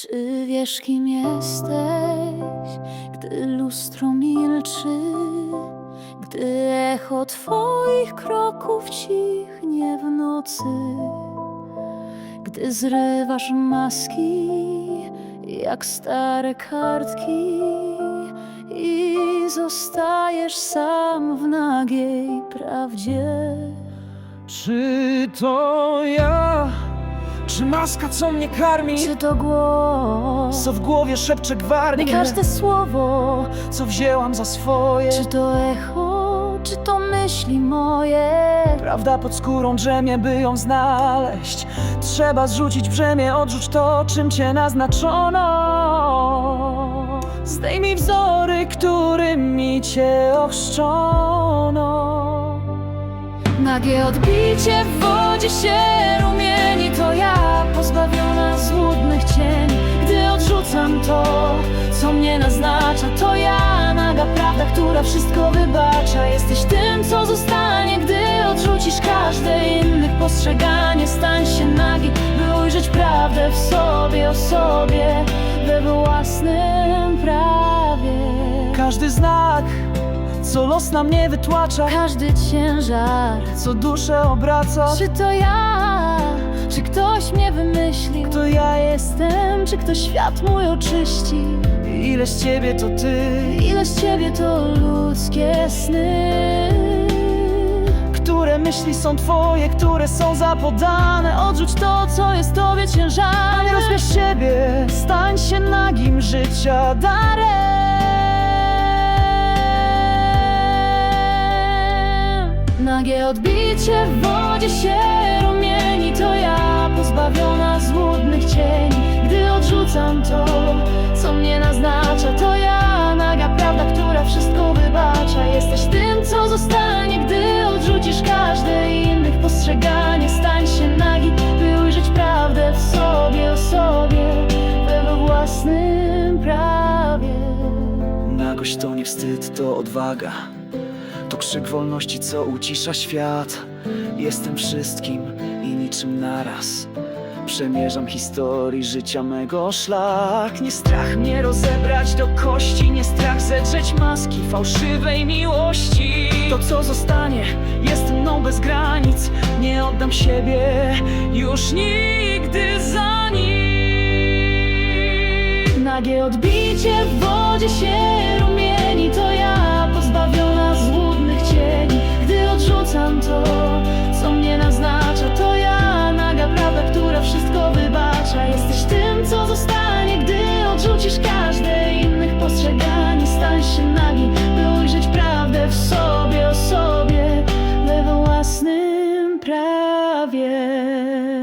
Czy wiesz, kim jesteś, gdy lustro milczy, gdy echo twoich kroków cichnie w nocy, gdy zrywasz maski jak stare kartki i zostajesz sam w nagiej prawdzie? Czy to ja? Czy maska, co mnie karmi? Czy to głos? Co w głowie szepcze gwarnie? Nie każde słowo Co wzięłam za swoje? Czy to echo, czy to myśli moje? Prawda pod skórą drzemie, by ją znaleźć Trzeba zrzucić brzemię, odrzuć to, czym cię naznaczono Zdejmij wzory, którymi cię ochrzczono Nagie odbicie w wodzie się To ja pozbawiona złudnych cieni Gdy odrzucam to, co mnie naznacza To ja, naga prawda, która wszystko wybacza. Jesteś tym, co zostanie, gdy odrzucisz każde innych postrzeganie. Stań się nagi, by ujrzeć prawdę w sobie, o sobie We własnym prawie. Każdy znak, co los nam nie wytłacza. Każdy ciężar Co duszę obraca. Czy to ja? Czy ktoś mnie wymyślił? To ja jestem, Czy ktoś świat mój oczyści? ile z ciebie to ty Ile z ciebie to ludzkie sny? Które myśli są twoje, które są zapodane Odrzuć to, co jest tobie ciężarem Nie rozbierz siebie, stań się nagim życia darem Nagie odbicie w wodzie się rumieni postrzeganie Stań się nagi, by ujrzeć prawdę w sobie, o sobie We własnym prawie. Nagość to nie wstyd, to odwaga. To krzyk wolności, co ucisza świat. Jestem wszystkim i niczym naraz. Przemierzam historii życia mego. Szlak Nie strach mnie rozebrać do kości. Nie strach zedrzeć maski fałszywej miłości. To co zostanie jest mną bez granic oddam siebie już nigdy za nic Nagie odbicie w wodzie się prawie.